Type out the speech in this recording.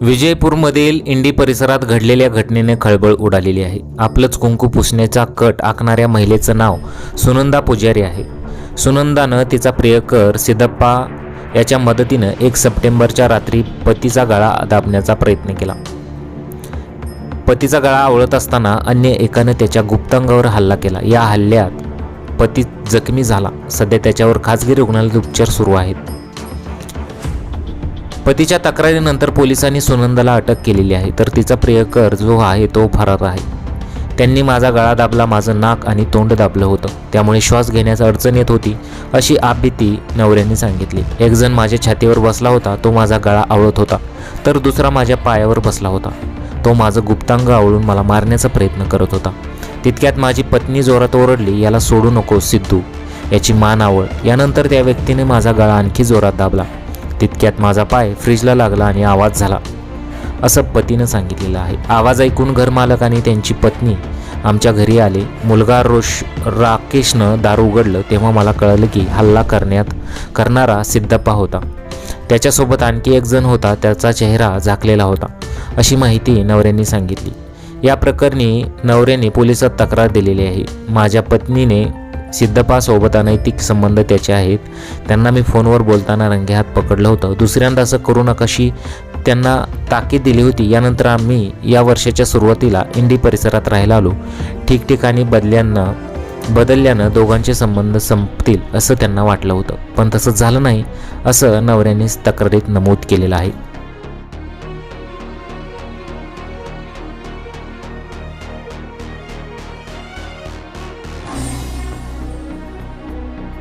विजयपूरमधील इंडी परिसरात घडलेल्या घटनेने खळबळ उडालेली आहे. आपलंच कुंकू पुसण्याचा कट आखणाऱ्या महिलेचं नाव सुनंदा पुजारी आहे. सुनंदानं तिचा प्रियकर सिद्धप्पा याच्या मदतीनं एक सप्टेंबरच्या रात्री पतीचा गळा दाबण्याचा प्रयत्न केला. पतीचा गळा आवळत असताना अन्य एकानं त्याच्या गुप्तांगावर हल्ला केला. या हल्ल्यात पती जखमी झाला. सध्या त्याच्यावर खाजगी रुग्णालयात उपचार सुरू आहेत. पतीच्या तक्रारीनंतर पोलिसांनी सुनंदाला अटक केलेली आहे. तर तिचा प्रियकर जो आहे तो फरार आहे. त्यांनी माझा गळा दाबला माझं नाक आणि तोंड दाबलं होतं. त्यामुळे श्वास घेण्यास अडचण येत होती अशी आपबीती नवऱ्यांनी सांगितली. एकजण माझ्या छातीवर बसला होता तो माझा गळा आवळत होता तर दुसरा माझ्या पायावर बसला होता. तो माझं गुप्तांग आवळून मला मारण्याचा प्रयत्न करत होता. तितक्यात माझी पत्नी जोरात ओरडली याला सोडू नको सिद्धू. याची मान आवळ. यानंतर त्या व्यक्तीने माझा गळा आणखी जोरात दाबला. तितक्यात माझा पाय फ्रीजला लागला आणि आवाज झाला. असं पतीनं सांगितलेलं आहे. आवाज ऐकून घरमालक आणि त्यांची पत्नी आमच्या घरी आले. मुलगा रोश राकेशनं दारू उघडलं तेव्हा मला कळलं की हल्ला करण्यात करणारा सिद्धप्पा होता. त्याच्यासोबत आणखी एक जण होता त्याचा चेहरा झाकलेला होता अशी माहिती नवऱ्यांनी सांगितली. या प्रकरणी नवऱ्याने पोलिसात तक्रार दिलेली आहे. माझ्या पत्नीने सिद्धपासोबत अनैतिक संबंध त्याचे आहेत. त्यांना मी फोनवर बोलताना रंगेहात पकडलं होतं. दुसऱ्यांदा असं करू नकाशी त्यांना ताकीद दिली होती. यानंतर आम्ही या वर्षाच्या सुरुवातीला इंडी परिसरात राहायला आलो. ठिकठिकाणी बदल्यांना बदलल्यानं दोघांचे संबंध संपतील असं त्यांना वाटलं होतं. पण तसं झालं नाही असं नवऱ्याने तक्रारीत नमूद केलेलं आहे.